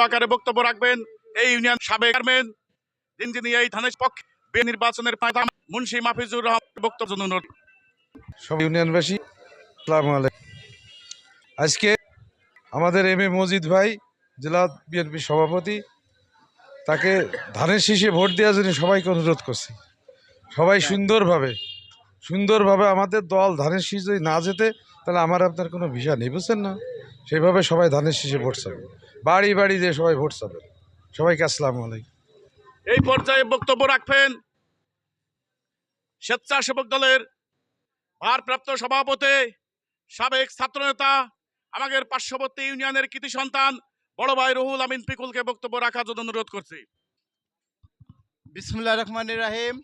আকারে বক্তব্য রাখবেন। এই ইউনিয়ন সাবেক চেয়ারম্যান যিনি এই ধানের পক্ষে বে- নির্বাচনের পাঁচা মুন্সি মাফিজুর রহমান বক্তব্য জন্য অনুরোধ সব ইউনিয়নবাসী আসসালামু আলাইকুম। আজকে আমাদের এম এ মজিদ ভাই জেলা বিএনপি সভাপতি তাকে ধানের শীষে ভোট দেওয়ার জন্য সবাইকে অনুরোধ করছি। সবাই সুন্দরভাবে সুন্দরভাবে আমাদের দল ধানের শীষ যদি না যেতে তাহলে আমার আপনার কোনো ভিসা নেই বুঝছেন না? সেইভাবে সবাই ধানের শীষে ভোট চাবে। বাড়ি বাড়ি দিয়ে সবাই ভোট চাবে। সবাইকে আসসালামু আলাইকুম। এই পর্যায়ে বক্তব্য রাখবেন স্বেচ্ছাসেবক দলের ভারপ্রাপ্ত সভাপতি সাবেক ছাত্রনেতা আমাদের পার্শ্ববর্তী ইউনিয়নের কৃতি সন্তান বড় ভাই রুহুল আমিন পিকুলকে বক্তব্য রাখার জন্য অনুরোধ করছি। বিসমুল্লাহ রহমান রাহিম।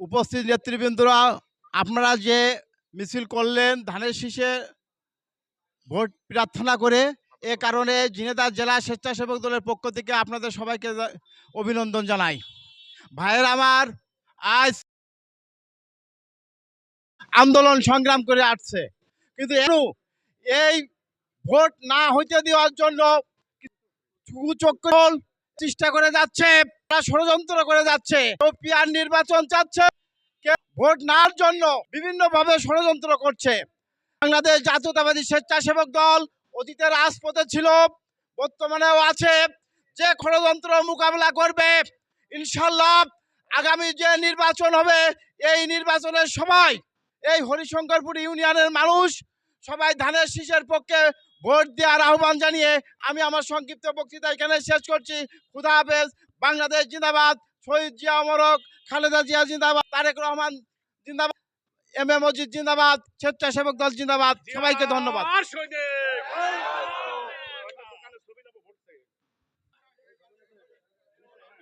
উপস্থিত নেতৃবৃন্দরা আপনারা যে মিছিল করলেন ধানের শীষে ভোট প্রার্থনা করে এ কারণে ঝিনেদার জেলা স্বেচ্ছাসেবক দলের পক্ষ থেকে আপনাদের সবাইকে অভিনন্দন জানাই। ভাইয়ের আমার, আজ আন্দোলন সংগ্রাম করে আসছে। কিন্তু এই ভোট না হইতে দেওয়ার জন্য চেষ্টা করে যাচ্ছে, তারা ষড়যন্ত্র করে যাচ্ছে নির্বাচন চাচ্ছে। ভোট নেওয়ার জন্য বিভিন্নভাবে ষড়যন্ত্র করছে। বাংলাদেশ জাতীয়তাবাদী স্বেচ্ছাসেবক দল অতীতে রাজপথে ছিল, বর্তমানেও আছে। যে ষড়যন্ত্র মোকাবেলা করবে ইনশাল্লাহ আগামী যে নির্বাচন হবে, এই নির্বাচনের সময় এই হরিশঙ্করপুর ইউনিয়নের মানুষ সবাই ধানের শীষের পক্ষে ভোট দেওয়ার আহ্বান জানিয়ে আমি আমার সংক্ষিপ্ত বক্তৃতা এখানে শেষ করছি। খুদা হাফেজ, বাংলাদেশ জিন্দাবাদ, শহীদ জিয়া অমরক খালেদা জিয়া জিন্দাবাদ, তারেক রহমান জিন্দাবাদ। এম এ মজিদ জিন্দাবাদ স্বেচ্ছাসেবক দল জিন্দাবাদ। সবাইকে ধন্যবাদ।